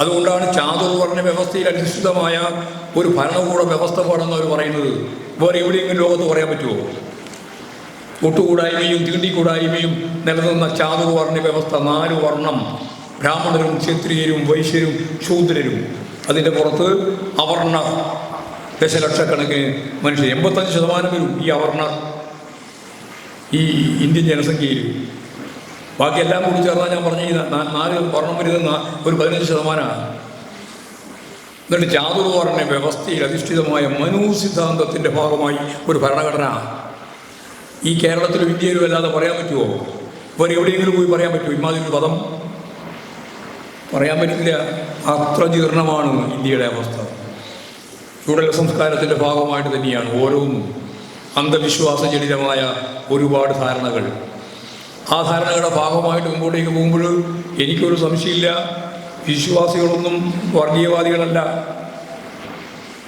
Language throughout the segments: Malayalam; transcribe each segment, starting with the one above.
അതുകൊണ്ടാണ് ചാതുർവർണ വ്യവസ്ഥയിൽ അധിഷ്ഠിതമായ ഒരു ഭരണകൂട വ്യവസ്ഥ വേണമെന്ന് അവർ പറയുന്നത്. വേറെ എവിടെയെങ്കിലും ലോകത്ത് പറയാൻ പറ്റുമോ ഒട്ടുകൂടായ്മയും തീണ്ടിക്കൂടായ്മയും നിലനിന്ന ചാതുർവർണ വ്യവസ്ഥ നാല് വർണം. ബ്രാഹ്മണരും ക്ഷത്രിയരും വൈശ്യരും ശൂദ്രരും. അതിന്റെ പുറത്ത് അവർണ ദശലക്ഷക്കണക്കിന് മനുഷ്യർ. എൺപത്തഞ്ച് ശതമാനം വരും ഈ അവർണ ഈ ഇന്ത്യൻ ജനസംഖ്യയിൽ ബാക്കിയെല്ലാം കൂടി ചേർന്നാൽ ഞാൻ പറഞ്ഞു നാല് വർണം വരുന്ന ഒരു പതിനഞ്ച് ശതമാനമാണ്. എന്നിട്ട് ചാതുർവർണ വ്യവസ്ഥയിൽ അധിഷ്ഠിതമായ മനു സിദ്ധാന്തത്തിന്റെ ഭാഗമായി ഒരു ഭരണഘടന. ഈ കേരളത്തിലും ഇന്ത്യയിലും അല്ലാതെ പറയാൻ പറ്റുമോ ഇവർ എവിടെയെങ്കിലും പോയി പറയാൻ പറ്റുമോ ഇമാതിരി പദം. പറയാൻ പറ്റില്ല. അത്ര ജീർണമാണ് ഇന്ത്യയുടെ അവസ്ഥ. ചൂടല സംസ്കാരത്തിന്റെ ഭാഗമായിട്ട് തന്നെയാണ് ഓരോന്നും അന്ധവിശ്വാസജനിതമായ ഒരുപാട് ധാരണകൾ. ആ ധാരണയുടെ ഭാഗമായിട്ട് മുമ്പോട്ടേക്ക് പോകുമ്പോൾ എനിക്കൊരു സംശയമില്ല. വിശ്വാസികളൊന്നും വർഗീയവാദികളല്ല.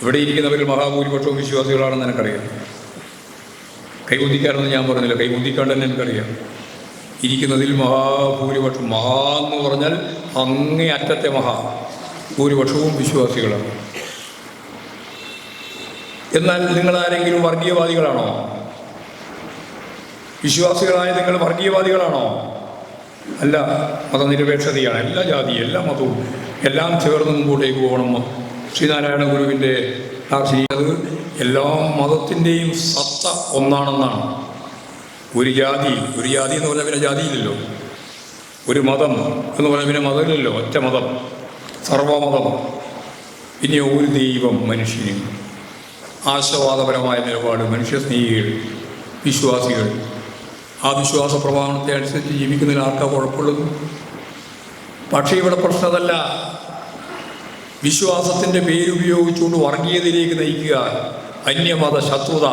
ഇവിടെ ഇരിക്കുന്നവരിൽ മഹാഭൂരിപക്ഷവും വിശ്വാസികളാണെന്ന് എനിക്കറിയാം. കൈകുന്തിക്കാരെന്ന് ഞാൻ പറഞ്ഞില്ല. കൈകുന്തിക്കാണ്ട് തന്നെ എനിക്കറിയാം. ഇരിക്കുന്നതിൽ മഹാഭൂരിപക്ഷം മഹാ എന്ന് പറഞ്ഞാൽ അങ്ങേ അറ്റത്തെ മഹാ. ഭൂരിപക്ഷവും വിശ്വാസികളാണ്. എന്നാൽ നിങ്ങളാരെങ്കിലും വർഗീയവാദികളാണോ? വിശ്വാസികളായ നിങ്ങൾ വർഗീയവാദികളാണോ? അല്ല മതനിരപേക്ഷതയാണ്. എല്ലാ ജാതി എല്ലാ മതവും എല്ലാം ചേർന്ന് മുമ്പോട്ടേക്ക് പോകണം. ശ്രീനാരായണ ഗുരുവിന്റെ അത് എല്ലാ മതത്തിന്റെയും സത്ത ഒന്നാണെന്നാണ്. ഒരു ജാതി ഒരു ജാതി എന്ന് പറഞ്ഞാൽ പിന്നെ ജാതിയില്ലല്ലോ. ഒരു മതം എന്ന് പറഞ്ഞാൽ പിന്നെ മതമില്ലല്ലോ. ഒറ്റ മതം സർവമതം. പിന്നെ ഒരു ദൈവം മനുഷ്യന്. ആശവാദപരമായ നിലപാട് മനുഷ്യസ്നേഹികൾ വിശ്വാസികൾ. ആ വിശ്വാസ പ്രവാഹത്തെ അനുസരിച്ച് ജീവിക്കുന്നതിൽ ആർക്കാ കുഴപ്പമുള്ളത്? പക്ഷേ ഇവിടെ പ്രശ്നം അതല്ല വിശ്വാസത്തിന്റെ പേരുപയോഗിച്ചുകൊണ്ട് വർഗീയതയിലേക്ക് നയിക്കുക അന്യമത ശത്രുത.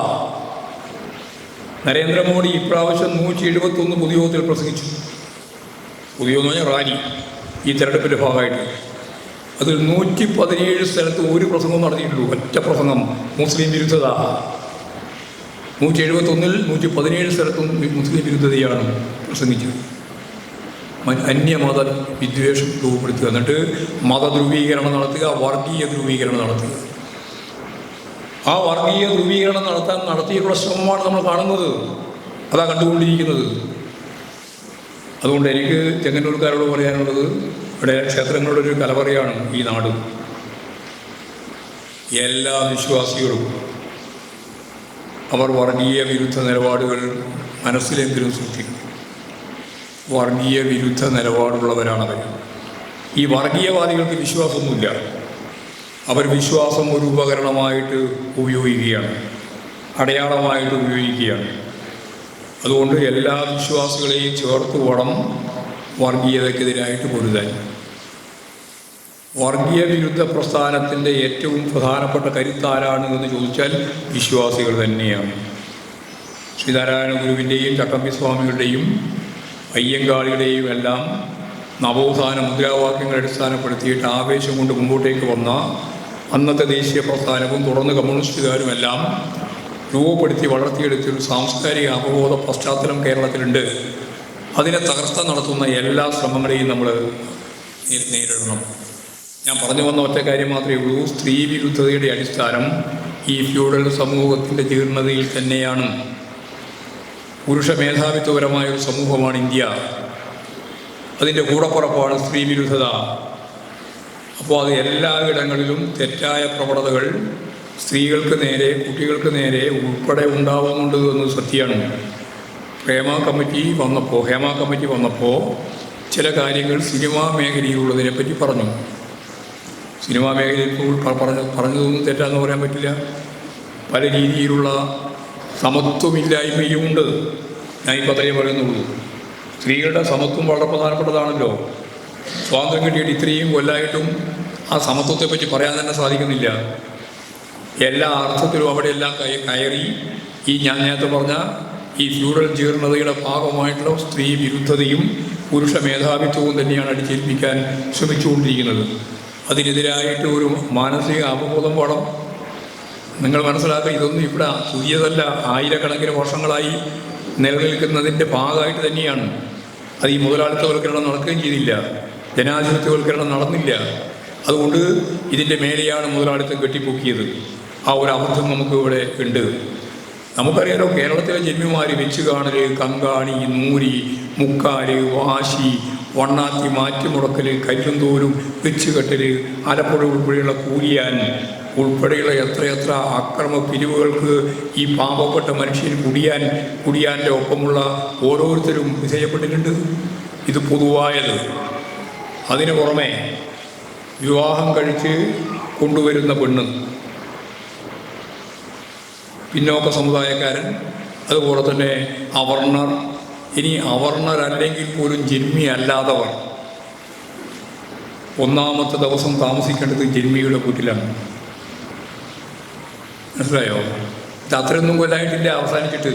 നരേന്ദ്രമോദി ഇപ്രാവശ്യം നൂറ്റി എഴുപത്തൊന്ന് പൊതുയോഗത്തിൽ പ്രസംഗിച്ചു. പൊതുയോഗം പറഞ്ഞാൽ റാലി ഈ തെരഞ്ഞെടുപ്പിന്റെ ഭാഗമായിട്ട്. അതിൽ നൂറ്റി പതിനേഴ് സ്ഥലത്ത് ഒരു പ്രസംഗം നടത്തിയിട്ടുള്ളൂ ഒറ്റ പ്രസംഗം. മുസ്ലിം വിരുദ്ധത. നൂറ്റി എഴുപത്തൊന്നിൽ നൂറ്റി പതിനേഴ് സ്ഥലത്തും മുസ്ലിം വിരുദ്ധതയാണ് പ്രസംഗിച്ചത്. അന്യമത വിദ്വേഷം രൂപപ്പെടുത്തുക. എന്നിട്ട് മതധ്രുവീകരണം നടത്തുക വർഗീയ ധ്രുവീകരണം നടത്തുക. ആ വർഗീയ ധ്രുവീകരണം നടത്താൻ നടത്തിയിട്ടുള്ള ശ്രമമാണ് നമ്മൾ കാണുന്നത്. അതാ കണ്ടുകൊണ്ടിരിക്കുന്നത്. അതുകൊണ്ട് എനിക്ക് ചെങ്ങന്നൂർക്കാരോട് പറയാനുള്ളത് ഇവിടെ ക്ഷേത്രങ്ങളുടെ ഒരു കലവറയാണ് ഈ നാട്. എല്ലാ വിശ്വാസികളും അവർ വർഗീയ വിരുദ്ധ നിലപാടുകൾ മനസ്സിലെങ്കിലും സൂക്ഷിക്കുന്നു. വർഗീയ വിരുദ്ധ നിലപാടുള്ളവരാണവർ. ഈ വർഗീയവാദികൾക്ക് വിശ്വാസമൊന്നുമില്ല. അവർ വിശ്വാസം ഒരു ഉപകരണമായിട്ട് ഉപയോഗിക്കുകയാണ്. അടയാളമായിട്ട് ഉപയോഗിക്കുകയാണ്. അതുകൊണ്ട് എല്ലാ വിശ്വാസികളെയും ചേർത്ത് വേണം വർഗീയതയ്ക്കെതിരായിട്ട് പൊരുതാൻ. വർഗീയ വിരുദ്ധ പ്രസ്ഥാനത്തിന്റെ ഏറ്റവും പ്രധാനപ്പെട്ട കരുത്താരാണ് എന്ന് ചോദിച്ചാൽ വിശ്വാസികൾ തന്നെയാണ്. ശ്രീനാരായണ ഗുരുവിന്റെയും ചട്ടമ്പി സ്വാമികളുടെയും അയ്യങ്കാളിയുടെയും എല്ലാം നവോത്ഥാന മുദ്രാവാക്യങ്ങൾ അടിസ്ഥാനപ്പെടുത്തിയിട്ട് ആവേശം കൊണ്ട് മുമ്പോട്ടേക്ക് വന്ന അന്നത്തെ ദേശീയ പ്രസ്ഥാനവും തുടർന്ന് കമ്മ്യൂണിസ്റ്റുകാരുമെല്ലാം രൂപപ്പെടുത്തി വളർത്തിയെടുത്തൊരു സാംസ്കാരിക അവബോധ പശ്ചാത്തലം കേരളത്തിലുണ്ട്. അതിനെ തകർത്ത നടത്തുന്ന എല്ലാ ശ്രമങ്ങളെയും നമ്മൾ നേരിടണം. ഞാൻ പറഞ്ഞു വന്ന ഒറ്റ കാര്യം മാത്രമേ ഉള്ളൂ. സ്ത്രീ വിരുദ്ധതയുടെ അടിസ്ഥാനം ഈ ഫ്യൂഡൽ സമൂഹത്തിന്റെ ജീർണതയിൽ തന്നെയാണ്. പുരുഷ മേധാവിത്വപരമായ ഒരു സമൂഹമാണ് ഇന്ത്യ. അതിന്റെ കൂടപ്പുറപ്പാണ് സ്ത്രീ വിരുദ്ധത. അപ്പോൾ അത് എല്ലായിടങ്ങളിലും തെറ്റായ പ്രവണതകൾ സ്ത്രീകൾക്ക് നേരെ കുട്ടികൾക്ക് നേരെ ഉൾപ്പെടെ ഉണ്ടാവുന്നുണ്ട് എന്നത് സത്യമാണ്. ഹേമ കമ്മിറ്റി വന്നപ്പോൾ ഹേമ കമ്മിറ്റി വന്നപ്പോൾ ചില കാര്യങ്ങൾ സിനിമാ മേഖലയിലുള്ളതിനെ പറ്റി പറഞ്ഞു. സിനിമാ മേഖലയിൽ പറഞ്ഞ പറഞ്ഞതൊന്നും തെറ്റാന്ന് പറയാൻ പറ്റില്ല. പല രീതിയിലുള്ള സമത്വമില്ലായ്മയും ഉണ്ട്. ഞാൻ ഈ അത്രയും പറയുന്നുള്ളൂ. സ്ത്രീകളുടെ സമത്വം വളരെ പ്രധാനപ്പെട്ടതാണല്ലോ. സ്വാതന്ത്ര്യം കിട്ടിയിട്ട് ഇത്രയും കൊല്ലായിട്ടും ആ സമത്വത്തെപ്പറ്റി പറയാൻ തന്നെ സാധിക്കുന്നില്ല. എല്ലാ അർത്ഥത്തിലും അവിടെയെല്ലാം കയ- കയറി ഈ ഞാൻ നേരത്തെ പറഞ്ഞ ഈ ഫ്യൂഡൽ ജീർണതയുടെ ഭാഗമായിട്ടുള്ള സ്ത്രീ വിരുദ്ധതയും പുരുഷ മേധാവിത്വവും തന്നെയാണ് അടിച്ചേൽപ്പിക്കാൻ ശ്രമിച്ചുകൊണ്ടിരിക്കുന്നത്. അതിനെതിരായിട്ട് ഒരു മാനസിക അവബോധം വേണം. നിങ്ങൾ മനസ്സിലാക്കുക ഇതൊന്നും ഇവിടെ പുതിയതല്ല ആയിരക്കണക്കിന് വർഷങ്ങളായി നിലനിൽക്കുന്നതിന്റെ ഭാഗമായിട്ട് തന്നെയാണ്. അത് ഈ മുതലാളിത്തവൽക്കരണം നടക്കുകയും ചെയ്തില്ല. ജനാധിപത്യവൽക്കരണം നടന്നില്ല. അതുകൊണ്ട് ഇതിന്റെ മേലെയാണ് മുതലാളിത്തം കെട്ടിപ്പൊക്കിയത്. ആ ഒരു അബദ്ധം നമുക്ക് ഇവിടെ ഉണ്ട്. നമുക്കറിയാലോ കേരളത്തിലെ ജന്മിമാർ വെച്ച് കാണൽ കങ്കാണി നൂരി മുക്കാൽ വാശി വണ്ണാത്തി മാറ്റിമുടക്കൽ കല്ലുന്തോരും വെച്ചുകെട്ടൽ ആലപ്പുഴ ഉൾപ്പെടെയുള്ള കൂലിയാൻ ഉൾപ്പെടെയുള്ള എത്രയെത്ര അക്രമ പിരിവുകൾക്ക് ഈ പാവപ്പെട്ട മനുഷ്യൻ കുടിയാൻ കുടിയാന്റെ ഒപ്പമുള്ള ഓരോരുത്തരും വിധേയപ്പെട്ടിട്ടുണ്ട്. ഇത് പൊതുവായത്. അതിനു പുറമെ വിവാഹം കഴിച്ച് കൊണ്ടുവരുന്ന പെണ്ണ്. പിന്നോക്ക സമുദായക്കാരൻ. അതുപോലെ തന്നെ അവർണർ ഇനി അവർണരല്ലെങ്കിൽ പോലും ജന്മി അല്ലാത്തവർ ഒന്നാമത്തെ ദിവസം താമസിക്കേണ്ടത് ജന്മിയുടെ വീട്ടിലാണ് മനസ്സിലായോ? ഇത് അത്രയൊന്നും കൊല്ലായിട്ടില്ല അവസാനിച്ചിട്ട്.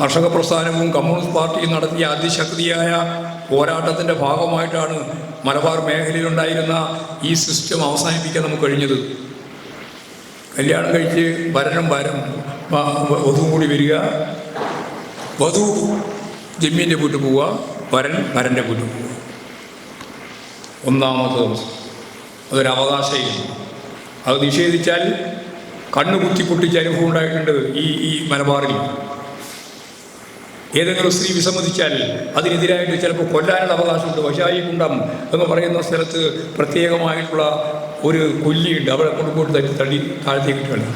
കർഷക പ്രസ്ഥാനവും കമ്മ്യൂണിസ്റ്റ് പാർട്ടിയും നടത്തിയ അതിശക്തിയായ പോരാട്ടത്തിന്റെ ഭാഗമായിട്ടാണ് മലബാർ മേഖലയിലുണ്ടായിരുന്ന ഈ സിസ്റ്റം അവസാനിപ്പിക്കാൻ നമുക്ക് കഴിഞ്ഞത്. കല്യാണം കഴിച്ച് വരനും വരം വധുവും കൂടി വരിക. വധു ജമ്മീന്റെ വീട്ടിൽ പോവുക വരൻ വരന്റെ വീട്ടിൽ പോവുക ഒന്നാമത്തെ ദിവസം. അത് നിഷേധിച്ചാൽ കണ്ണു കുത്തി പൊട്ടിച്ച അനുഭവം ഉണ്ടായിട്ടുണ്ട് ഈ ഈ മലബാറിൽ. ഏതെങ്കിലും സ്ത്രീ വിസമ്മതിച്ചാൽ അതിനെതിരായിട്ട് ചിലപ്പോൾ കൊല്ലാനുള്ള അവകാശമുണ്ട്. വശായി കുണ്ടം എന്ന് പറയുന്ന സ്ഥലത്ത് പ്രത്യേകമായിട്ടുള്ള ഒരു കൊല്ലിയുണ്ട്. അവിടെ കൊണ്ടുപോയിട്ട് തള്ളി താഴത്തേക്ക് കളി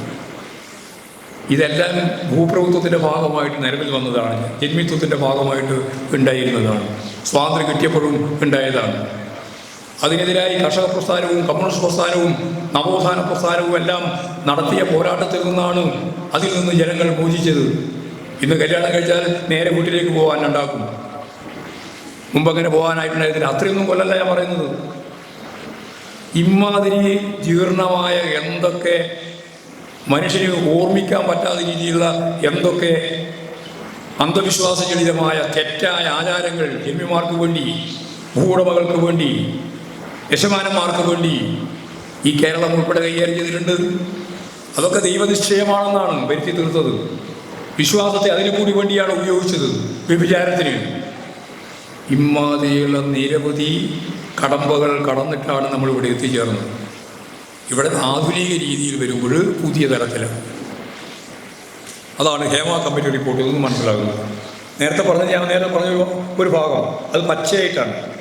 ഇതെല്ലാം ഭൂപ്രഭുത്വത്തിന്റെ ഭാഗമായിട്ട് നിലവിൽ വന്നതാണ്. ജന്മിത്വത്തിന്റെ ഭാഗമായിട്ട് ഉണ്ടായിരുന്നതാണ്. സ്വാതന്ത്ര്യം കിട്ടിയപ്പോഴും ഉണ്ടായതാണ്. അതിനെതിരായി കർഷക പ്രസ്ഥാനവും കമ്മ്യൂണിസ്റ്റ് പ്രസ്ഥാനവും നവോത്ഥാന പ്രസ്ഥാനവും എല്ലാം നടത്തിയ പോരാട്ടത്തിൽ നിന്നാണ് അതിൽ നിന്ന് ജനങ്ങൾ മോചിച്ചത്. ഇന്ന് കല്യാണം കഴിച്ചാൽ നേരെ വീട്ടിലേക്ക് പോകാൻ ഉണ്ടാക്കും. മുമ്പ് അങ്ങനെ പോകാനായിട്ടുണ്ടായിരുന്നില്ല. അത്രയൊന്നും കൊല്ലല്ല ഞാൻ പറയുന്നത്. ഇമാതിരി ജീർണമായ എന്തൊക്കെ മനുഷ്യന് ഓർമ്മിക്കാൻ പറ്റാത്ത രീതിയിലുള്ള എന്തൊക്കെ അന്ധവിശ്വാസജനിതമായ തെറ്റായ ആചാരങ്ങൾ ജന്മിമാർക്ക് വേണ്ടി ഭൂവുടമകൾക്ക് വേണ്ടി യശമാനന്മാർക്ക് വേണ്ടി ഈ കേരളം ഉൾപ്പെടെ കൈകാര്യം ചെയ്തിട്ടുണ്ട്. അതൊക്കെ ദൈവനിശ്ചയമാണെന്നാണ് വരുത്തി തീർത്തത്. വിശ്വാസത്തെ അതിനു കൂടി വേണ്ടിയാണ് ഉപയോഗിച്ചത് വ്യഭിചാരത്തിന്. ഇമ്മാതിരിയുള്ള നിരവധി കടമ്പകൾ കടന്നിട്ടാണ് നമ്മൾ ഇവിടെ എത്തിച്ചേർന്നത്. ഇവിടെ ആധുനിക രീതിയിൽ വരുമ്പോൾ പുതിയ തരത്തിലാണ്. അതാണ് ഹേമ കമ്മിറ്റി റിപ്പോർട്ടിൽ നിന്ന് മനസ്സിലാകുന്നത്. നേരത്തെ പറഞ്ഞത് ഞാൻ നേരത്തെ പറഞ്ഞ ഒരു- ഭാഗം. അത് പച്ചയായിട്ടാണ്.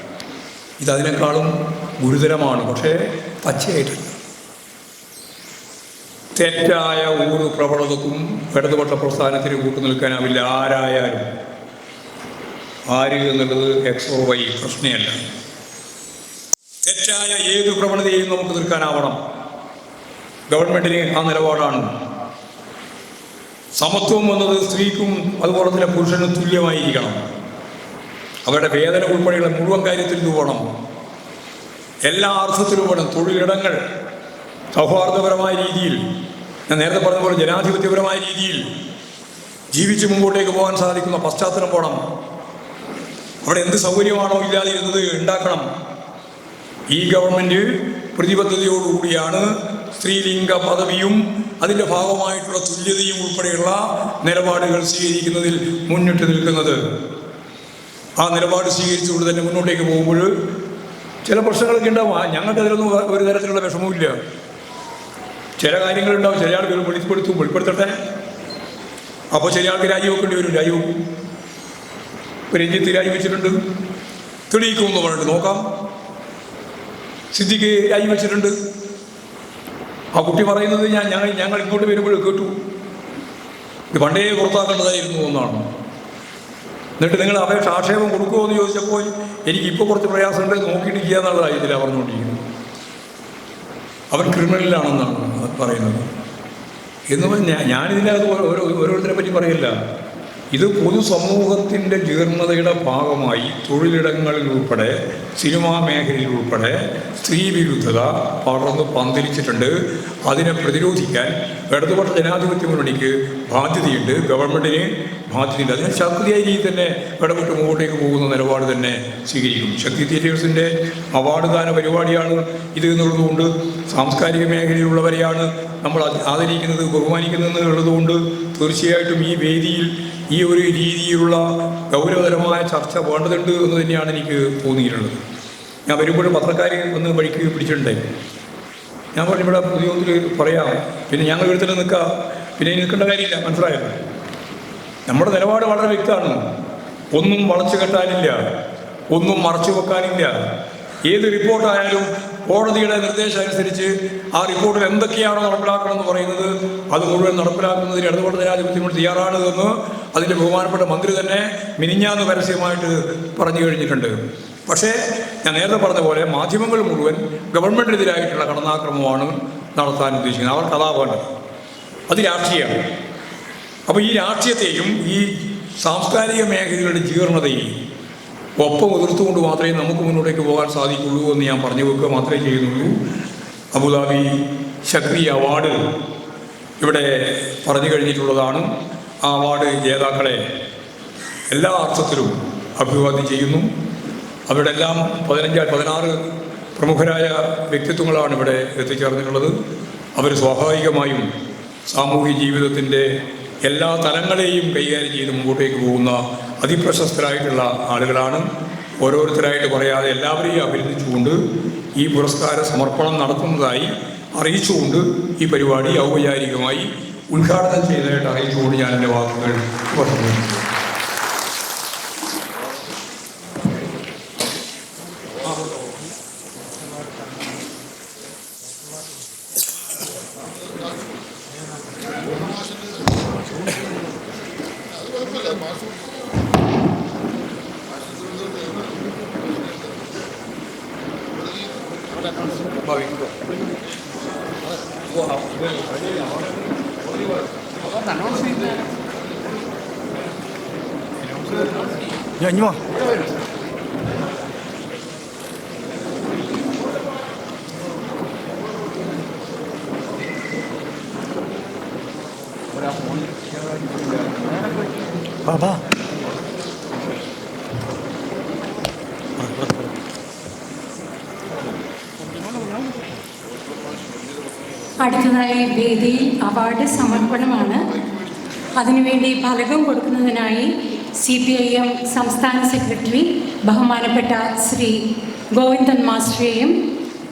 ഇതതിനേക്കാളും ഗുരുതരമാണ്. പക്ഷേ പച്ചയായിട്ടല്ല. തെറ്റായ ഒരു പ്രവണതക്കും ഇടതുപക്ഷ പ്രസ്ഥാനത്തിന് കൂട്ടു നിൽക്കാനാവില്ല. ആരായാലും. ആര് എന്നുള്ളത് എക്സോ വൈ പ്രശ്നമല്ല. തെറ്റായ ഏത് പ്രവണതയെയും നമുക്ക് നിൽക്കാനാവണം. ഗവൺമെന്റിന് ആ നിലപാടാണ്. സമത്വം എന്നത് സ്ത്രീക്കും അതുപോലെ തന്നെ പുരുഷനും തുല്യമായിരിക്കണം. അവരുടെ വേദന ഉൾപ്പെടെയുള്ള മുഴുവൻ കാര്യത്തിൽ രൂപണം എല്ലാ അർത്ഥത്തിലും വേണം തൊഴിലിടങ്ങൾ സൗഹാർദ്ദപരമായ രീതിയിൽ ഞാൻ നേരത്തെ പറഞ്ഞ പോലെ ജനാധിപത്യപരമായ രീതിയിൽ ജീവിച്ച് മുമ്പോട്ടേക്ക് പോകാൻ സാധിക്കുന്ന പശ്ചാത്തലം പോകണം. അവിടെ എന്ത് സൗകര്യമാണോ ഇല്ലാതിരുന്നത് ഉണ്ടാക്കണം. ഈ ഗവൺമെന്റ് പ്രതിബദ്ധതയോടുകൂടിയാണ് സ്ത്രീലിംഗ പദവിയും അതിന്റെ ഭാഗമായിട്ടുള്ള തുല്യതയും ഉൾപ്പെടെയുള്ള നിലപാടുകൾ സ്വീകരിക്കുന്നതിൽ മുന്നിട്ട് നിൽക്കുന്നത്. ആ നിലപാട് സ്വീകരിച്ചുകൊണ്ട് തന്നെ മുന്നോട്ടേക്ക് പോകുമ്പോൾ ചില പ്രശ്നങ്ങളൊക്കെ ഉണ്ടാവും. ആ ഞങ്ങൾക്ക് അതിലൊന്നും ഒരു തരത്തിലുള്ള വിഷമവുമില്ല. ചില കാര്യങ്ങളുണ്ടാവും. ചില ആളുകൾ വെളിപ്പെടുത്തും. വെളിപ്പെടുത്തട്ടെ. അപ്പോൾ ചില ആൾക്ക് രാജിവെക്കേണ്ടി വരും. രാജിവെക്കും രഞ്ജിത്ത് രാജിവെച്ചിട്ടുണ്ട് തെളിയിക്കുമെന്ന് പറഞ്ഞിട്ട് നോക്കാം. സിദ്ദിഖ് രാജിവെച്ചിട്ടുണ്ട് ആ കുട്ടി പറയുന്നത് ഞാൻ ഞങ്ങൾ ഞങ്ങൾ ഇങ്ങോട്ട് വരുമ്പോഴും കേട്ടു. ഇത് പണ്ടേ പുറത്താക്കേണ്ടതായിരുന്നു എന്നാണ്. എന്നിട്ട് നിങ്ങൾ അപേക്ഷ ആക്ഷേപം കൊടുക്കുമോ എന്ന് ചോദിച്ചപ്പോൾ എനിക്ക് ഇപ്പോൾ കുറച്ച് പ്രയാസമുണ്ട് നോക്കിയിട്ട് ചെയ്യുക എന്നുള്ളതാണ് ഇതിലാണ് പറഞ്ഞുകൊണ്ടിരിക്കുന്നത് അവൻ ക്രിമിനലിലാണെന്നാണ് പറയുന്നത്. എന്ന് പറഞ്ഞാൽ ഞാനിതിനകത്ത് ഓരോ ഓരോരുത്തരെ പറ്റി പറയില്ല. ഇത് പൊതുസമൂഹത്തിന്റെ ജീർണതയുടെ ഭാഗമായി തൊഴിലിടങ്ങളിൽ ഉൾപ്പെടെ സിനിമാ മേഖലയിൽ ഉൾപ്പെടെ സ്ത്രീ വിരുദ്ധത പടർന്ന് പന്തിരിച്ചിട്ടുണ്ട്. അതിനെ പ്രതിരോധിക്കാൻ ഇടതുപക്ഷ ജനാധിപത്യ മുന്നണിക്ക് ബാധ്യതയുണ്ട്. ഗവൺമെന്റിന് ബാധ്യതയുണ്ട് അതിനെ ശക്തിയായ രീതിയിൽ തന്നെ ഇടപെട്ട് മുമ്പോട്ടേക്ക് പോകുന്ന നിലപാട് തന്നെ സ്വീകരിക്കും. ശക്തി തിയേറ്റേഴ്സിന്റെ അവാർഡ് ദാന പരിപാടിയാണ് ഇത് എന്നുള്ളതുകൊണ്ട് സാംസ്കാരിക മേഖലയിലുള്ളവരെയാണ് നമ്മൾ ആദരിക്കുന്നത് ബഹുമാനിക്കുന്നത് എന്നുള്ളതുകൊണ്ട് തീർച്ചയായിട്ടും ഈ വേദിയിൽ ഈ ഒരു രീതിയിലുള്ള ഗൗരവതരമായ ചർച്ച വേണ്ടതുണ്ട് എന്ന് തന്നെയാണ് എനിക്ക് തോന്നിയിട്ടുള്ളത്. ഞാൻ വരുമ്പോഴും പത്രക്കാരി ഒന്ന് വഴിക്ക് പിടിച്ചിട്ടുണ്ടായി ഞാൻ പറഞ്ഞു ഇവിടെ പുതിയ പറയാം. പിന്നെ ഞങ്ങൾ വീട്ടിൽ നിൽക്കാം പിന്നെ നിൽക്കേണ്ട കാര്യമില്ല മനസ്സിലായോ നമ്മുടെ നിലപാട് വളരെ വ്യക്തമാണ്. ഒന്നും വളച്ചു കെട്ടാനില്ല ഒന്നും മറച്ചു വെക്കാനില്ല. ഏത് റിപ്പോർട്ടായാലും കോടതിയുടെ നിർദ്ദേശം അനുസരിച്ച് ആ റിപ്പോർട്ടിൽ എന്തൊക്കെയാണോ നടപ്പിലാക്കണം എന്ന് പറയുന്നത് അത് മുഴുവൻ നടപ്പിലാക്കുന്നതിന് ഇടതുപക്ഷ ജനാധിപത്യം തയ്യാറാണ് എന്ന് അതിന്റെ ബഹുമാനപ്പെട്ട മന്ത്രി തന്നെ മിനിഞ്ഞാന്ന് പരസ്യമായിട്ട് പറഞ്ഞു കഴിഞ്ഞിട്ടുണ്ട്. പക്ഷേ ഞാൻ നേരത്തെ പറഞ്ഞ പോലെ മാധ്യമങ്ങൾ മുഴുവൻ ഗവൺമെന്റിനെതിരായിട്ടുള്ള കടന്നാക്രമമാണ് നടത്താൻ ഉദ്ദേശിക്കുന്നത്. അവർ അതാ അത് രാഷ്ട്രീയമാണ്. അപ്പോൾ ഈ രാഷ്ട്രീയത്തെയും ഈ സാംസ്കാരിക മേഖലകളുടെ ജീർണതയെയും ഒപ്പം എതിർത്തുകൊണ്ട് മാത്രമേ നമുക്ക് മുന്നോട്ടേക്ക് പോകാൻ സാധിക്കുള്ളൂ എന്ന് ഞാൻ പറഞ്ഞു വെക്കുക മാത്രമേ ചെയ്യുന്നുള്ളൂ. അബുദാബി ശക്തി അവാർഡ് ഇവിടെ പറഞ്ഞു കഴിഞ്ഞിട്ടുള്ളതാണ്. ആ അവാർഡ് ജേതാക്കളെ എല്ലാ അർത്ഥത്തിലും അഭിവാദ്യം ചെയ്യുന്നു. അവരുടെ എല്ലാം പതിനഞ്ച് പതിനാറ് പ്രമുഖരായ വ്യക്തിത്വങ്ങളാണ് ഇവിടെ എത്തിച്ചേർന്നിട്ടുള്ളത്. അവർ സ്വാഭാവികമായും സാമൂഹ്യ ജീവിതത്തിന്റെ എല്ലാ തലങ്ങളെയും കൈകാര്യം ചെയ്ത് മുമ്പോട്ടേക്ക് പോകുന്ന അതിപ്രശസ്തരായിട്ടുള്ള ആളുകളാണ്. ഓരോരുത്തരായിട്ട് പറയാതെ എല്ലാവരെയും അഭിനന്ദിച്ചുകൊണ്ട് ഈ പുരസ്കാര സമർപ്പണം നടത്തുന്നതായി അറിയിച്ചുകൊണ്ട് ഈ പരിപാടി ഔപചാരികമായി ഉദ്ഘാടനം ചെയ്തതായിട്ട് അറിയിച്ചുകൊണ്ട് ഞാൻ എന്റെ വാക്കുകൾ പറഞ്ഞു. 야, 이마. 봐봐. അടുത്തതായി വേദിയിൽ അവാർഡ് സമർപ്പണമാണ് അതിനുവേണ്ടി ഫലകം കൊടുക്കുന്നതിനായി സി പി ഐ എം സംസ്ഥാന സെക്രട്ടറി ബഹുമാനപ്പെട്ട ശ്രീ ഗോവിന്ദൻ മാസ്റ്ററെയും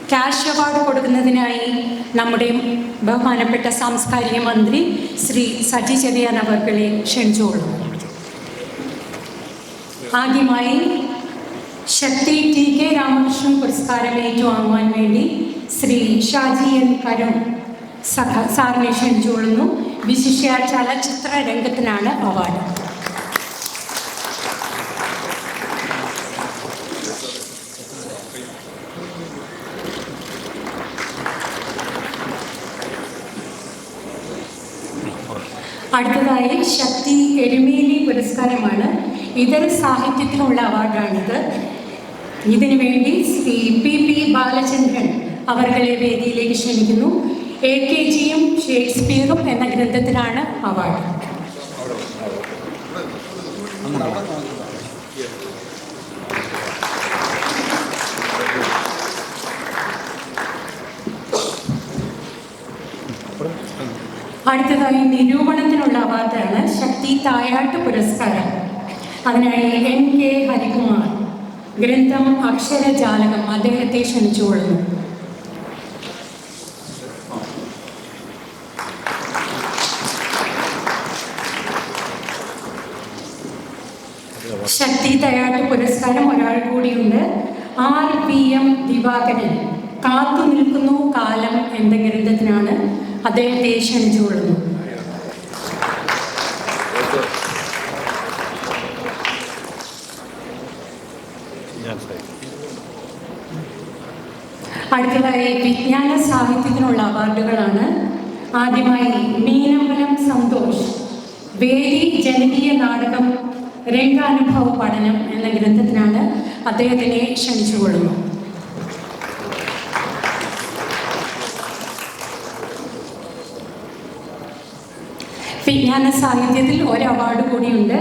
ക്യാഷ് അവാർഡ് കൊടുക്കുന്നതിനായി നമ്മുടെ ബഹുമാനപ്പെട്ട സാംസ്കാരിക മന്ത്രി ശ്രീ സജി ചെറിയാൻ അവർകളെ ക്ഷണിച്ചുകൊള്ളു ആദ്യമായി ശക്തി ടി കെ രാമകൃഷ്ണൻ പുരസ്കാരം ഏറ്റുവാങ്ങുവാൻ വേണ്ടി ശ്രീ ഷാജി എൻ കരുൺ സഹ സാറിനെ ക്ഷണിച്ചുകൊള്ളുന്നു വിശിഷ്യ ചലച്ചിത്ര രംഗത്തിനാണ് അവാർഡ്. അടുത്തതായി ശക്തി എരുമേലി പുരസ്കാരമാണ്. ഇതര സാഹിത്യത്തിനുള്ള അവാർഡാണിത്. ഇതിനു വേണ്ടി ശ്രീ പി പി ബാലചന്ദ്രൻ അവർകളെ വേദിയിലേക്ക് ക്ഷണിക്കുന്നു. എ കെ ജിയും ഷേക്സ്പിയറും എന്ന ഗ്രന്ഥത്തിനാണ് അവാർഡ്. അടുത്തതായി നിരൂപണത്തിനുള്ള അവാർഡാണ് ശക്തി തായാട്ട് പുരസ്കാരം. അതിനായി എൻ കെ ഹരികുമാർ ഗ്രന്ഥം അക്ഷരജാലകം അദ്ദേഹത്തെ ക്ഷണിച്ചുകൊള്ളുന്നു ശക്തി തയ്യാട്ട് പുരസ്കാരം ഒരാൾ കൂടിയുണ്ട്. ആർ പി എം ദിവാകരൻ കാത്തു നിൽക്കുന്നു കാലം എന്ന ഗ്രന്ഥത്തിനാണ് അദ്ദേഹത്തെ ക്ഷണിച്ചുകൊള്ളുന്നു അടുത്തതായി വിജ്ഞാന സാഹിത്യത്തിനുള്ള അവാർഡുകളാണ് ആദ്യമായി മീനമ്പലം സന്തോഷ് വേദി ജനകീയ നാടകം രംഗാനുഭവ പഠനം എന്ന ഗ്രന്ഥത്തിനാണ് അദ്ദേഹത്തിനെ ക്ഷണിച്ചുകൊള്ളുന്നു വിജ്ഞാന സാഹിത്യത്തിൽ ഒരു അവാർഡ് കൂടിയുണ്ട്.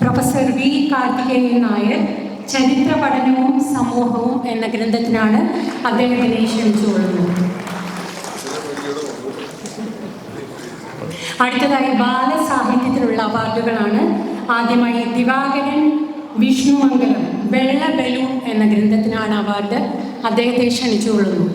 Professor V. കാർത്തികേയൻ നായർ ചരിത്ര പഠനവും സമൂഹവും എന്ന ഗ്രന്ഥത്തിനാണ് അദ്ദേഹത്തിനെ ക്ഷണിച്ചുകൊള്ളുന്നത് അടുത്തതായി ബാലസാഹിത്യത്തിലുള്ള അവാർഡുകളാണ് ആദ്യമായി ദിവാകരൻ വിഷ്ണുമംഗലം വെള്ള ബലൂൺ എന്ന ഗ്രന്ഥത്തിനാണ് അവാർഡ് അദ്ദേഹത്തെ ക്ഷണിച്ചുകൊള്ളുന്നു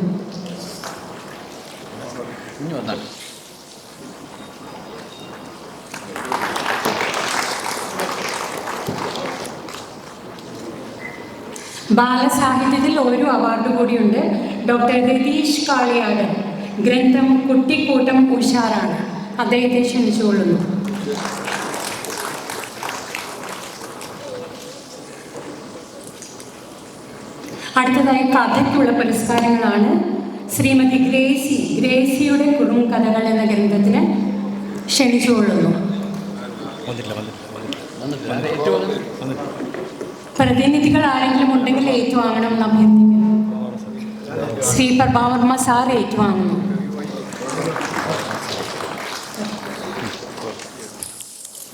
ബാലസാഹിത്യത്തിൽ ഒരു അവാർഡ് കൂടിയുണ്ട്. ഡോക്ടർ രതീഷ് കാളിയാട് ഗ്രന്ഥം കുട്ടിക്കൂട്ടം ഉഷാറാണ്. അദ്ദേഹത്തെ ക്ഷണിച്ചുകൊള്ളുന്നു. അടുത്തതായി കഥയ്ക്കുള്ള പുരസ്കാരങ്ങളാണ് ശ്രീമതി ഗ്രേസി. ഗ്രേസിയുടെ കുറും കഥകൾ എന്ന ഗ്രന്ഥത്തിന് ക്ഷണിച്ചുകൊള്ളുന്നു. വന്നിട്ടില്ല. വന്നിട്ടില്ല. വന്നിട്ടില്ല. പ്രതിനിധികൾ ആരെങ്കിലും ഉണ്ടെങ്കിൽ ഏറ്റുവാങ്ങണം അഭ്യർത്ഥിക്കുന്നു. ശ്രീ പ്രഭാവർമ്മ സാർ ഏറ്റുവാങ്ങുന്നു.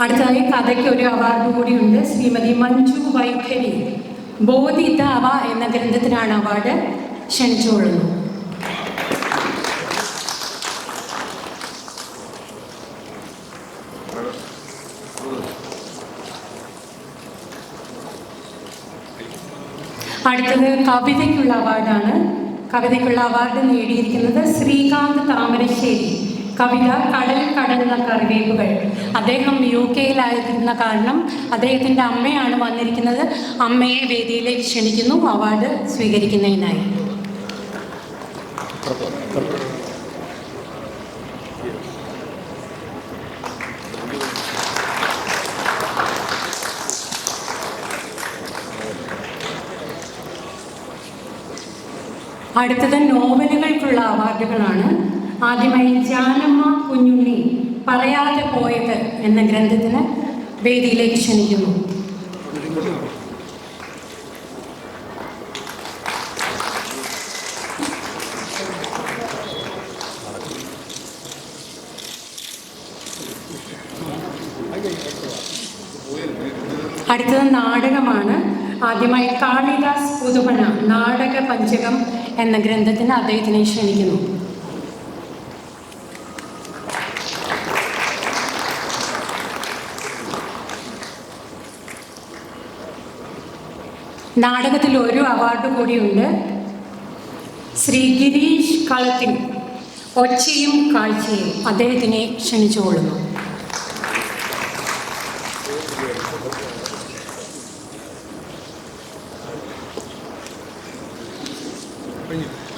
അടുത്തതായി കഥയ്ക്ക് ഒരു അവാർഡ് കൂടിയുണ്ട് ശ്രീമതി മഞ്ജു വൈഖരി ബോധിതാവ എന്ന ഗ്രന്ഥത്തിനാണ് അവാർഡ് ക്ഷണിച്ചുകൊള്ളുന്നു. അടുത്തത് കവിതയ്ക്കുള്ള അവാർഡാണ്. കവിതയ്ക്കുള്ള അവാർഡ് നേടിയിരിക്കുന്നത് ശ്രീകാന്ത് താമരശ്ശേരി. കവിത കടൽ കടന്ന കറിവേപ്പുകൾ. അദ്ദേഹം യു കെയിലായിരുന്ന കാരണം അദ്ദേഹത്തിന്റെ അമ്മയാണ് വന്നിരിക്കുന്നത്. അമ്മയെ വേദിയിലേക്ക് ക്ഷണിക്കുന്നു. അവാർഡ് സ്വീകരിക്കുന്നതിനായി. അടുത്തത് നോവലുകൾക്കുള്ള അവാർഡുകളാണ്. ആദ്യമായി ജാനമ്മ കുഞ്ഞുണ്ണി പറയാതെ പോയത് എന്ന ഗ്രന്ഥത്തിന് വേദിയിലേക്ക് ക്ഷണിക്കുന്നു. അടുത്തത് നാടകമാണ്. ആദ്യമായി കാളിദാസ് പുതുമന നാടക പഞ്ചകം എന്ന ഗ്രന്ഥത്തിന് അദ്ദേഹത്തിനെ ക്ഷണിക്കുന്നു. നാടകത്തിൽ ഒരു അവാർഡ് കൂടിയുണ്ട്. ശ്രീ ഗിരീഷ് കളത്തിൽ ഒച്ചയും കാഴ്ചയും അദ്ദേഹത്തിനെ ക്ഷണിച്ചുകൊള്ളുന്നു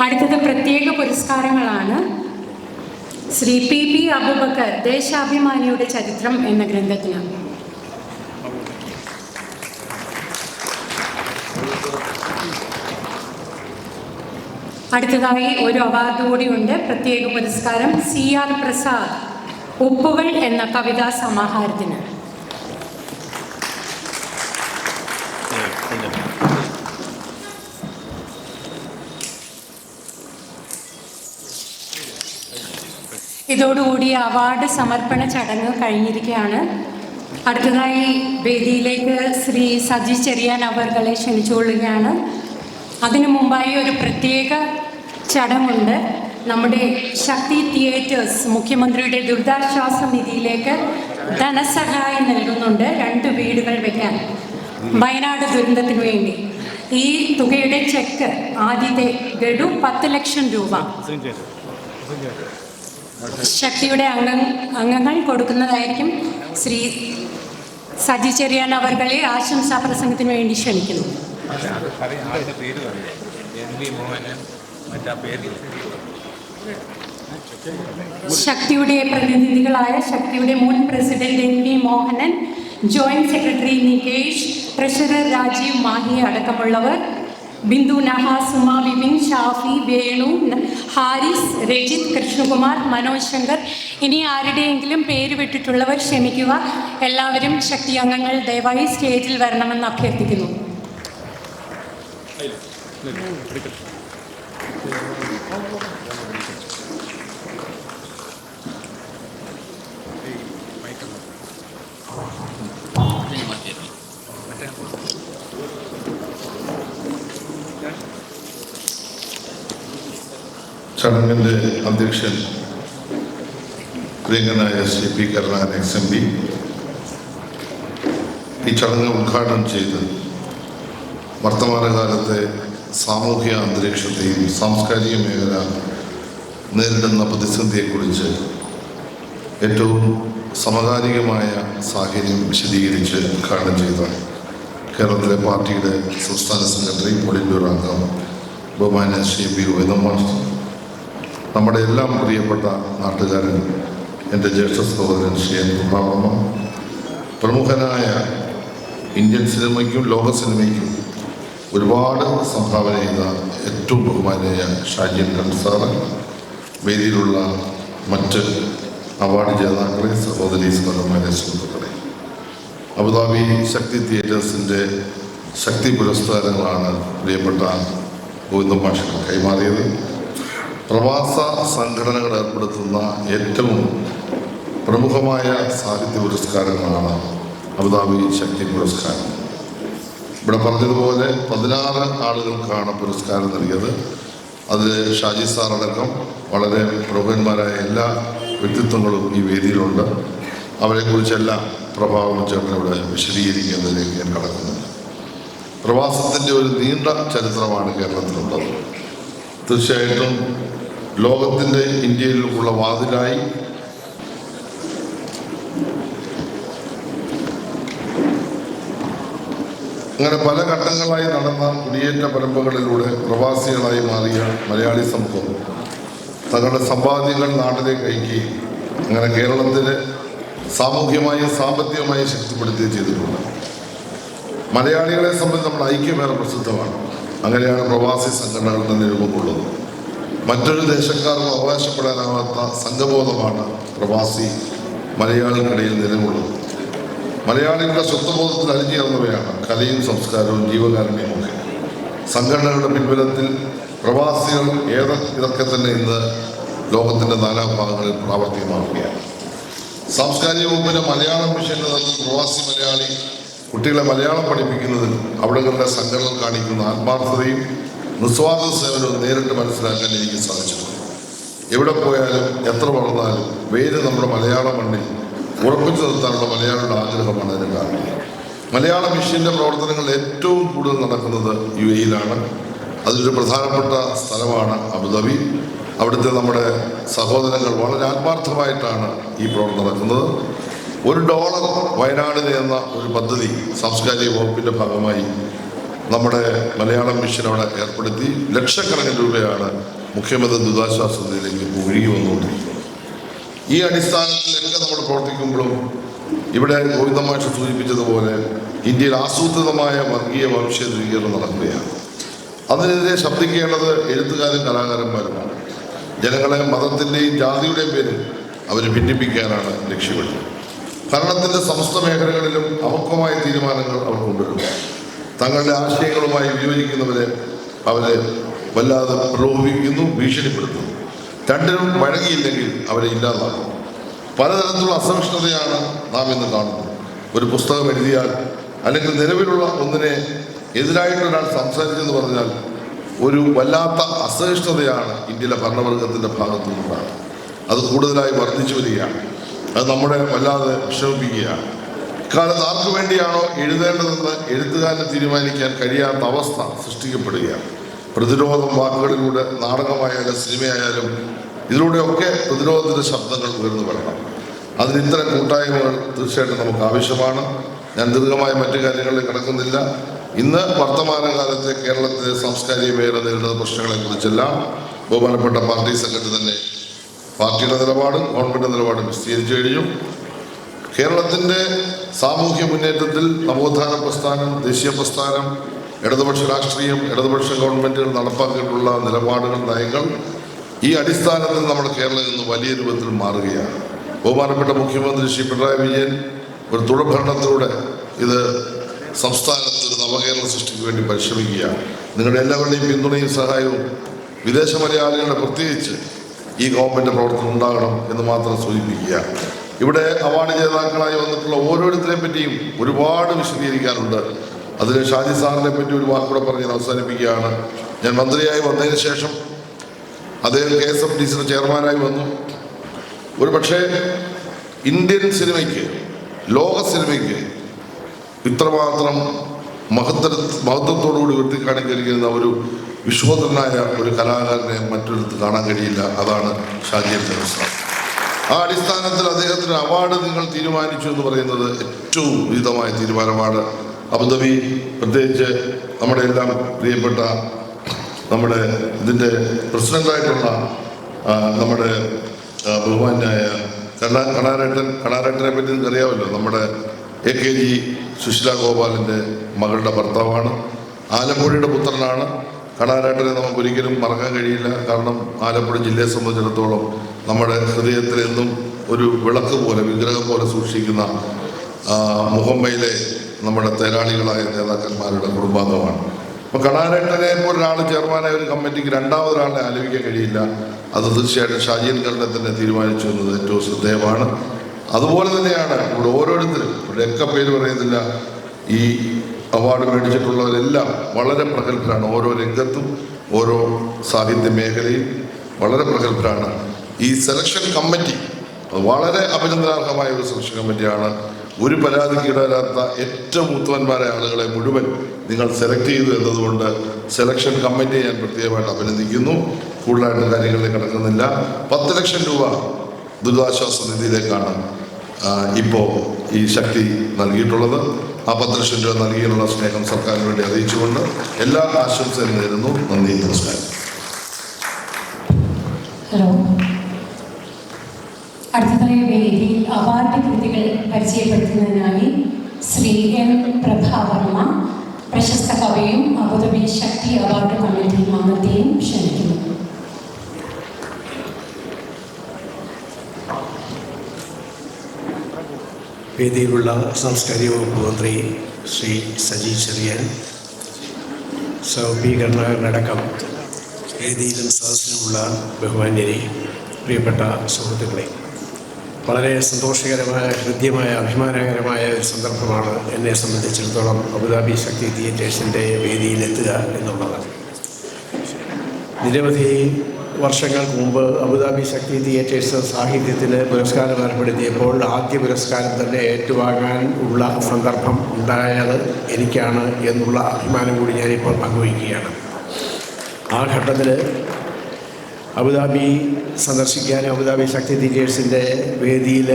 അടുത്തത് പ്രത്യേക പുരസ്കാരങ്ങളാണ് ശ്രീ പി പി അബുബക്കർ ദേശാഭിമാനിയുടെ ചരിത്രം എന്ന ഗ്രന്ഥത്തിന് അടുത്തതായി ഒരു അവാർഡ് കൂടിയുണ്ട് പ്രത്യേക പുരസ്കാരം സി ആർ പ്രസാദ് ഉപ്പുകൾ എന്ന കവിതാ സമാഹാരത്തിന്. ഇതോടുകൂടി അവാർഡ് സമർപ്പണ ചടങ്ങ് കഴിഞ്ഞിരിക്കുകയാണ്. അടുത്തതായി വേദിയിലേക്ക് ശ്രീ സജി ചെറിയാൻ അവർകളെ ക്ഷണിച്ചുകൊള്ളുകയാണ്. അതിനു മുമ്പായി ഒരു പ്രത്യേക ചടങ്ങുണ്ട്. നമ്മുടെ ശക്തി തിയേറ്റേഴ്സ് മുഖ്യമന്ത്രിയുടെ ദുരിതാശ്വാസ നിധിയിലേക്ക് ധനസഹായം നൽകുന്നുണ്ട്. രണ്ട് വീടുകൾ വയ്ക്കാൻ വയനാട് ദുരന്തത്തിന് വേണ്ടി. ഈ തുകയുടെ ചെക്ക് ആദ്യത്തെ ഗഡു പത്ത് ലക്ഷം രൂപ. ശക്തിയുടെ അംഗ അംഗങ്ങൾ കൊടുക്കുന്നതായിരിക്കും ശ്രീ സജി ചെറിയാൻ അവർകളെ ആശംസാ പ്രസംഗത്തിന് വേണ്ടി ക്ഷണിക്കുന്നു. ശക്തിയുടെ പ്രതിനിധികളായ ശക്തിയുടെ മുൻ president N V Mohanan joint secretary Nikesh treasurer Rajeev Mahi അടക്കമുള്ളവർ ബിന്ദു നഹ സുമ വിപിൻ ഷാഫി വേണു ഹാരിസ് രജിത് കൃഷ്ണകുമാർ മനോജ് ശങ്കർ ഇനി ആരുടെയെങ്കിലും പേര് വിട്ടിട്ടുള്ളവർ ക്ഷമിക്കുക. എല്ലാവരും ശക്തി അംഗങ്ങൾ ദയവായി സ്റ്റേജിൽ വരണമെന്ന് അഭ്യർത്ഥിക്കുന്നു. ചടങ്ങിന്റെ അധ്യക്ഷൻ പ്രിയങ്കനായ Shri P Karunakaran ex M P. ഈ ചടങ്ങ് ഉദ്ഘാടനം ചെയ്ത് വർത്തമാനകാലത്തെ സാമൂഹ്യ അന്തരീക്ഷത്തെയും സാംസ്കാരിക മേഖല നേരിടുന്ന പ്രതിസന്ധിയെക്കുറിച്ച് ഏറ്റവും സമകാലികമായ സാഹചര്യം വിശദീകരിച്ച് ഉദ്ഘാടനം ചെയ്ത കേരളത്തിലെ പാർട്ടിയുടെ സംസ്ഥാന സെക്രട്ടറി പോളിറ്റ് ബ്യൂറോ അംഗം ബഹുമാന ശ്രീ ബി വേദം മാസ്റ്റർ. നമ്മുടെ എല്ലാം പ്രിയപ്പെട്ട നാട്ടുകാരൻ എന്റെ ജ്യേഷ്ഠ സഹോദരൻ ശ്രീ എൻ പ്രഭാവർമ്മ പ്രമുഖനായ ഇന്ത്യൻ സിനിമയ്ക്കും ലോക സിനിമയ്ക്കും ഒരുപാട് സംഭാവന ചെയ്ത ഏറ്റവും ബഹുമാനായ ഷാജിയൻ കൺസാറ് വേദിയിലുള്ള മറ്റ് അവാർഡ് ജേതാക്കളെ സഹോദരി സഹോദരന്മാരെ സുഹൃത്തുക്കളെ. അബുദാബി ശക്തി തിയേറ്റേഴ്സിന്റെ ശക്തി പുരസ്കാരങ്ങളാണ് പ്രിയപ്പെട്ട ഗോവിന്ദ മാഷിന് കൈമാറിയത്. പ്രവാസ സംഘടനകൾ ഏർപ്പെടുത്തുന്ന ഏറ്റവും പ്രമുഖമായ സാഹിത്യ പുരസ്കാരങ്ങളാണ് അബുദാബി ശക്തി പുരസ്കാരം. ഇവിടെ പറഞ്ഞതുപോലെ പതിനാറ് ആളുകൾക്കാണ് പുരസ്കാരം നൽകിയത്. അതിൽ ഷാജി സാറടക്കം വളരെ പ്രമുഖന്മാരായ എല്ലാ വ്യക്തിത്വങ്ങളും ഈ വേദിയിലുണ്ട്. അവരെക്കുറിച്ചെല്ലാം പ്രഭാവം ചേട്ടൻ ഇവിടെ വിശദീകരിക്കുന്നതിലേക്ക് ഞാൻ കടക്കുന്നു പ്രവാസത്തിന്റെ ഒരു നീണ്ട ചരിത്രമാണ് കേരളത്തിലുള്ളത്. തീർച്ചയായിട്ടും ലോകത്തിന്റെ ഇന്ത്യയിലുള്ള വാതിലായി അങ്ങനെ പല ഘട്ടങ്ങളായി നടന്ന കുടിയേറ്റ പരമ്പകളിലൂടെ പ്രവാസികളായി മാറിയ മലയാളി സമൂഹം തങ്ങളുടെ സമ്പാദ്യങ്ങൾ നാട്ടിലേക്ക് അയക്കുകയും അങ്ങനെ കേരളത്തിലെ സാമൂഹ്യമായും സാമ്പത്തികമായും ശക്തിപ്പെടുത്തുകയും ചെയ്തിട്ടുണ്ട്. മലയാളികളെ സംബന്ധിച്ച് നമ്മുടെ ഐക്യമേറെ പ്രസിദ്ധമാണ്. അങ്ങനെയാണ് പ്രവാസി സംഘടനകൾ തന്നെ രൂപം കൊള്ളുന്നത്. മറ്റൊരു ദേശക്കാർക്കും അവകാശപ്പെടാനാവാത്ത സംഘബോധമാണ് പ്രവാസി മലയാളികൾക്കിടയിൽ നിലകൊള്ളുന്നത്. മലയാളികളുടെ സ്വത്വബോധത്തിൽ അലിഞ്ഞേർന്നവയാണ് കലയും സംസ്കാരവും ജീവകാരുണ്യവും ഒക്കെ. സംഘടനകളുടെ പിൻബലത്തിൽ പ്രവാസികൾ ഏറെ ഇതൊക്കെ തന്നെ ഇന്ന് ലോകത്തിന്റെ നാനാഭാഗങ്ങളിൽ പ്രാവർത്തികമാക്കുകയാണ് സാംസ്കാരിക വകുപ്പിന്റെ മലയാളം മിഷനിൽ നിന്ന് പ്രവാസി മലയാളി കുട്ടികളെ മലയാളം പഠിപ്പിക്കുന്നതിൽ അവിടങ്ങളുടെ സംഘടന കാണിക്കുന്ന ആത്മാർത്ഥതയും നിസ്വാർത്ഥ സേവനവും നേരിട്ട് മനസ്സിലാക്കാൻ എനിക്ക് സാധിച്ചിട്ടുണ്ട്. എവിടെ പോയാലും എത്ര വളർന്നാലും വേര് നമ്മുടെ മലയാള മണ്ണിൽ ഉറപ്പിച്ചു നിർത്താനുള്ള മലയാളിയുടെ ആഗ്രഹമാണ് അതിന് കാരണം. മലയാള മിഷന്റെ പ്രവർത്തനങ്ങൾ ഏറ്റവും കൂടുതൽ നടക്കുന്നത് യു എയിലാണ് അതിലൊരു പ്രധാനപ്പെട്ട സ്ഥലമാണ് അബുദാബി. അവിടുത്തെ നമ്മുടെ സഹോദരങ്ങൾ വളരെ ആത്മാർത്ഥമായിട്ടാണ് ഈ പ്രവർത്തനം നടക്കുന്നത്. ഒരു ഡോളർ വയനാടിന് എന്ന ഒരു പദ്ധതി സാംസ്കാരിക വകുപ്പിന്റെ ഭാഗമായി നമ്മുടെ മലയാളം മിഷൻ അവിടെ ഏർപ്പെടുത്തി ലക്ഷക്കണക്കിന് രൂപയാണ് മുഖ്യമന്ത്രി ദുരിതാശ്വാസ നിധിയിലേക്ക് ഒഴുകി വന്നുകൊണ്ടിരിക്കുന്നത്. ഈ അടിസ്ഥാനത്തിലൊക്കെ നമ്മൾ പ്രവർത്തിക്കുമ്പോഴും ഇവിടെ ഗോവിന്ദമാഷ സൂചിപ്പിച്ചതുപോലെ ഇന്ത്യയിൽ ആസൂത്രിതമായ വർഗീയ വംശീയ ധ്രുവീകരണം നടക്കുകയാണ്. അതിനെതിരെ ശബ്ദിക്കേണ്ടത് എഴുത്തുകാരും കലാകാരന്മാരുമാണ്. ജനങ്ങളെ മതത്തിന്റെയും ജാതിയുടെയും പേരിൽ അവർ ഭിന്നിപ്പിക്കാനാണ് ലക്ഷ്യമിടുന്നത്. ഭരണത്തിന്റെ സമസ്ത മേഖലകളിലും അമുഖമായ തീരുമാനങ്ങൾ അവർ കൊണ്ടുവരും തങ്ങളുടെ ആശയങ്ങളുമായി വിയോജിക്കുന്നവരെ അവരെ വല്ലാതെ പ്രലോഭിക്കുന്നു ഭീഷണിപ്പെടുത്തുന്നു. രണ്ടിനും വഴങ്ങിയില്ലെങ്കിൽ അവരെ ഇല്ലാതാക്കും പലതരത്തിലുള്ള അസഹിഷ്ണുതയാണ് നാം ഇന്ന് കാണുന്നത്. ഒരു പുസ്തകം എഴുതിയാൽ അല്ലെങ്കിൽ നിലവിലുള്ള ഒന്നിനെ എതിരായിട്ട് ഒരാൾ സംസാരിച്ചെന്ന് പറഞ്ഞാൽ ഒരു വല്ലാത്ത അസഹിഷ്ണുതയാണ് ഇന്ത്യയിലെ ഭരണവർഗത്തിന്റെ ഭാഗത്തു നിന്നുണ്ടാകുന്നത് അത് കൂടുതലായി വർദ്ധിച്ചു വരികയാണ്. അത് നമ്മുടെ വല്ലാതെ വിഷമിപ്പിക്കുകയാണ്. ഇക്കാലത്ത് ആർക്കു വേണ്ടിയാണോ എഴുതേണ്ടതെന്ന് എഴുത്തുകാരന് തീരുമാനിക്കാൻ കഴിയാത്ത അവസ്ഥ സൃഷ്ടിക്കപ്പെടുകയാണ്. പ്രതിരോധം വാക്കുകളിലൂടെ നാടകമായാലും സിനിമയായാലും ഇതിലൂടെയൊക്കെ പ്രതിരോധത്തിന്റെ ശബ്ദങ്ങൾ ഉയർന്നു വരണം. അതിന് ഇത്തരം കൂട്ടായ്മകൾ തീർച്ചയായിട്ടും നമുക്ക് ആവശ്യമാണ്. ഞാൻ ദീർഘമായ മറ്റു കാര്യങ്ങളിൽ കിടക്കുന്നില്ല. ഇന്ന് വർത്തമാനകാലത്തെ കേരളത്തിലെ സാംസ്കാരിക മേഖല നേരിടുന്ന പ്രശ്നങ്ങളെക്കുറിച്ചെല്ലാം ബഹുമാനപ്പെട്ട പാർട്ടി സെക്രട്ടറി തന്നെ പാർട്ടിയുടെ നിലപാടും ഗവൺമെന്റ് നിലപാടും വിശദീകരിച്ചു കഴിഞ്ഞു. കേരളത്തിന്റെ സാമൂഹ്യ മുന്നേറ്റത്തിൽ നവോത്ഥാന പ്രസ്ഥാനം ദേശീയ പ്രസ്ഥാനം ഇടതുപക്ഷ രാഷ്ട്രീയം ഇടതുപക്ഷ ഗവൺമെന്റുകൾ നടപ്പാക്കിയിട്ടുള്ള നിലപാടുകൾ നയങ്ങൾ ഈ അടിസ്ഥാനത്തിൽ നമ്മുടെ കേരളം ഇന്ന് വലിയ രൂപത്തിൽ മാറുകയാണ്. ബഹുമാനപ്പെട്ട മുഖ്യമന്ത്രി ശ്രീ പിണറായി വിജയൻ ഒരു തുടർഭരണത്തിലൂടെ ഇത് സംസ്ഥാനത്ത് നവകേരള സൃഷ്ടിക്ക് വേണ്ടി പരിശ്രമിക്കുകയാണ്. നിങ്ങളുടെ എല്ലാവരുടെയും പിന്തുണയും സഹായവും വിദേശ മലയാളികളുടെ പ്രത്യേകിച്ച് ഈ ഗവൺമെന്റ് പ്രവർത്തനം ഉണ്ടാകണം എന്ന് മാത്രം സൂചിപ്പിക്കുക ഇവിടെ അവാർഡ് ജേതാക്കളായി വന്നിട്ടുള്ള ഓരോരുത്തരെ പറ്റിയും ഒരുപാട് വിശദീകരിക്കാനുണ്ട്. അതിൽ ഷാജി സാറിനെ പറ്റി ഒരു വാക്കൂടെ പറഞ്ഞ് ഞാൻ അവസാനിപ്പിക്കുകയാണ്. ഞാൻ മന്ത്രിയായി വന്നതിന് ശേഷം അദ്ദേഹം കെ എസ് എഫ് ഡി സിയുടെ ചെയർമാനായി വന്നു. ഒരു പക്ഷേ ഇന്ത്യൻ സിനിമയ്ക്ക് ലോക സിനിമയ്ക്ക് ഇത്രമാത്രം മഹത്തര മഹത്വത്തോടുകൂടി ഉയർത്തിക്കാണിക്കരിക്കുന്ന ഒരു വിശ്വോധനായ ഒരു കലാകാരനെ മറ്റൊരിടത്ത് കാണാൻ കഴിയില്ല. അതാണ് ഷാജി ജനസ്ലാം ആ അടിസ്ഥാനത്തിൽ അദ്ദേഹത്തിന് അവാർഡ് നിങ്ങൾ തീരുമാനിച്ചു എന്ന് പറയുന്നത് ഏറ്റവും ഉചിതമായ തീരുമാനമാണ്. അബുദാബി പ്രത്യേകിച്ച് നമ്മുടെ എല്ലാം പ്രിയപ്പെട്ട നമ്മുടെ ഇതിന്റെ പ്രസിഡന്റായിട്ടുള്ള നമ്മുടെ ബഹുമാനായ ബഹുമാന്യായ കണാ കണാരേട്ടൻ പറ്റി അറിയാമല്ലോ നമ്മുടെ എ കെ ജി സുശീല ഗോപാലിന്റെ മകളുടെ ഭർത്താവാണ്. ആലപ്പുഴയുടെ പുത്രനാണ്. കണാരേട്ടനെ നമുക്ക് ഒരിക്കലും മറക്കാൻ കഴിയില്ല. കാരണം ആലപ്പുഴ ജില്ലയെ സംബന്ധിച്ചിടത്തോളം നമ്മുടെ ഹൃദയത്തിൽ എന്നും ഒരു വിളക്ക് പോലെ വിഗ്രഹം പോലെ സൂക്ഷിക്കുന്ന മുഹമ്മയിലെ നമ്മുടെ തേരാളികളായ നേതാക്കന്മാരുടെ കുടുംബാംഗമാണ്. അപ്പോൾ കണാരേട്ടനെ പോലെ ഒരാൾ ചെയർമാനായ ഒരു കമ്മിറ്റിക്ക് രണ്ടാമതൊരാളെ ആലോചിക്കാൻ കഴിയില്ല. അത് തീർച്ചയായിട്ടും ഷാജിൻ തന്നെ തീരുമാനിച്ചു എന്നത് ഏറ്റവും ശ്രദ്ധേയമാണ്. അതുപോലെ തന്നെയാണ് ഇവിടെ ഓരോരുത്തരും ഇവിടെയൊക്കെ പേര് പറയുന്നില്ല. ഈ അവാർഡ് മേടിച്ചിട്ടുള്ളവരെല്ലാം വളരെ പ്രഗത്ഭരാണ്. ഓരോ രംഗത്തും ഓരോ സാഹിത്യ മേഖലയും വളരെ പ്രഗത്ഭരാണ്. ഈ സെലക്ഷൻ കമ്മിറ്റി വളരെ അഭിനന്ദനാർഹമായ ഒരു സെലക്ഷൻ കമ്മിറ്റിയാണ് ഒരു പരാതിക്ക് ഇടവരാത്ത ഏറ്റവും ഉത്തമന്മാരായ ആളുകളെ മുഴുവൻ നിങ്ങൾ സെലക്ട് ചെയ്തു എന്നതുകൊണ്ട് സെലക്ഷൻ കമ്മിറ്റിയെ ഞാൻ പ്രത്യേകമായിട്ട് അഭിനന്ദിക്കുന്നു. കൂടുതലായിട്ട് കാര്യങ്ങളിലേക്ക് കിടക്കുന്നില്ല. പത്ത് ലക്ഷം രൂപ ദുരിതാശ്വാസ നിധിയിലേക്കാണ് ഇപ്പോൾ ഈ ശക്തി നൽകിയിട്ടുള്ളത്. ആ പത്ത് ലക്ഷം രൂപ നൽകിയുള്ള സ്നേഹം സർക്കാരിന് വേണ്ടി അറിയിച്ചുകൊണ്ട് എല്ലാ ആശംസയും നേരുന്നു. നന്ദി നമസ്കാരം. ഹലോ. വേദിയിൽ അവാർഡ് കൃതികൾ പരിചയപ്പെടുത്തുന്നതിനായി ശ്രീ എം. പ്രഭാവർമ്മ പ്രശസ്ത കവിയും Abu Dhabi Shakthi award committee അംഗത്തെയും ക്ഷണിക്കുന്നു. വേദിയിലുള്ള സാംസ്കാരിക വകുപ്പ് മന്ത്രി ശ്രീ സജി ചെറിയൻ സൗബി വേദിയിലും സദസ്സിലുമുള്ള ബഹുമാന്യരെ പ്രിയപ്പെട്ട സുഹൃത്തുക്കളെ. വളരെ സന്തോഷകരമായ ഹൃദ്യമായ അഭിമാനകരമായ ഒരു സന്ദർഭമാണ് എന്നെ സംബന്ധിച്ചിടത്തോളം അബുദാബി ശക്തി തിയേറ്റേഴ്സിന്റെ വേദിയിലെത്തുക എന്നുള്ളത്. നിരവധി വർഷങ്ങൾക്ക് മുമ്പ് അബുദാബി ശക്തി തിയേറ്റേഴ്സ് സാഹിത്യത്തിന് പുരസ്കാരം ഏർപ്പെടുത്തിയപ്പോൾ ആദ്യ പുരസ്കാരം തന്നെ ഏറ്റുവാങ്ങാൻ ഉള്ള സന്ദർഭം ഉണ്ടായത് എനിക്കാണ് എന്നുള്ള അഭിമാനം കൂടി ഞാനിപ്പോൾ പങ്കുവയ്ക്കുകയാണ്. ആ ഘട്ടത്തിൽ അബുദാബി സന്ദർശിക്കാനും അബുദാബി ശക്തി തിയേറ്റേഴ്സിന്റെ വേദിയിൽ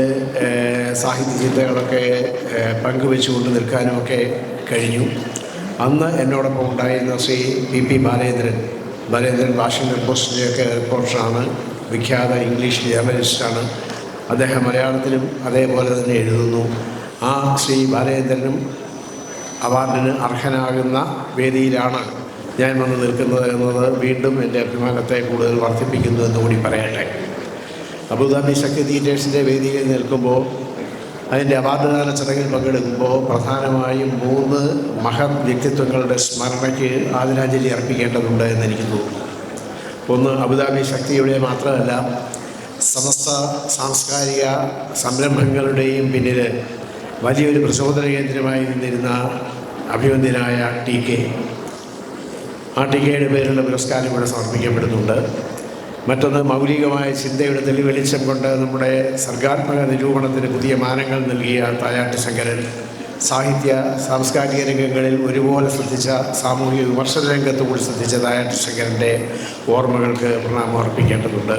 സാഹിത്യ ചിന്തകളൊക്കെ പങ്കുവെച്ചുകൊണ്ട് നിൽക്കാനുമൊക്കെ കഴിഞ്ഞു. അന്ന് എന്നോടൊപ്പം ഉണ്ടായിരുന്ന Shri P P Balendran Balendran Washington പോസ്റ്റിന്റെയൊക്കെ റിപ്പോർട്ടറാണ് വിഖ്യാത ഇംഗ്ലീഷ് ജേർണലിസ്റ്റാണ് അദ്ദേഹം മലയാളത്തിലും അതേപോലെ തന്നെ എഴുതുന്നു. ആ ശ്രീ ബാലേന്ദ്രനും അവാർഡിന് അർഹനാകുന്ന വേദിയിലാണ് ഞാൻ വന്ന് നിൽക്കുന്നത് എന്നത് വീണ്ടും എന്റെ അഭിമാനത്തെ കൂടുതൽ വർദ്ധിപ്പിക്കുന്നു എന്ന് കൂടി പറയട്ടെ. അബുദാബി ശക്തി തിയേറ്റേഴ്സിന്റെ വേദിയിൽ നിൽക്കുമ്പോൾ അതിന്റെ അവാർഡ്ദാന ചടങ്ങിൽ പങ്കെടുക്കുമ്പോൾ പ്രധാനമായും മൂന്ന് മഹത് വ്യക്തിത്വങ്ങളുടെ സ്മരണയ്ക്ക് ആദരാഞ്ജലി അർപ്പിക്കേണ്ടതുണ്ട് എന്ന് എനിക്ക് തോന്നുന്നു. ഒന്ന് അബുദാബി ശക്തിയുടെ മാത്രമല്ല സമസ്ത സാംസ്കാരിക സംരംഭങ്ങളുടെയും പിന്നിൽ വലിയൊരു പ്രചോദന കേന്ദ്രമായി നിന്നിരുന്ന അഭിവന്ദ്യനായ ടി കെ. ആ ടി കെയുടെ പേരിലുള്ള പുരസ്കാരം ഇവിടെ സമർപ്പിക്കപ്പെടുന്നുണ്ട്. മറ്റൊന്ന് മൗലികമായ ചിന്തയുടെ തെളിവെളിച്ചം കൊണ്ട് നമ്മുടെ സർഗാത്മക നിരൂപണത്തിന് പുതിയ മാനങ്ങൾ നൽകിയ തായാട്ട് ശങ്കരൻ. സാഹിത്യ സാംസ്കാരിക രംഗങ്ങളിൽ ഒരുപോലെ ശ്രദ്ധിച്ച സാമൂഹിക വിമർശന രംഗത്ത് കൂടി ശ്രദ്ധിച്ച തായാട്ട് ശങ്കരന്റെ ഓർമ്മകൾക്ക് പ്രണാമം അർപ്പിക്കേണ്ടതുണ്ട്.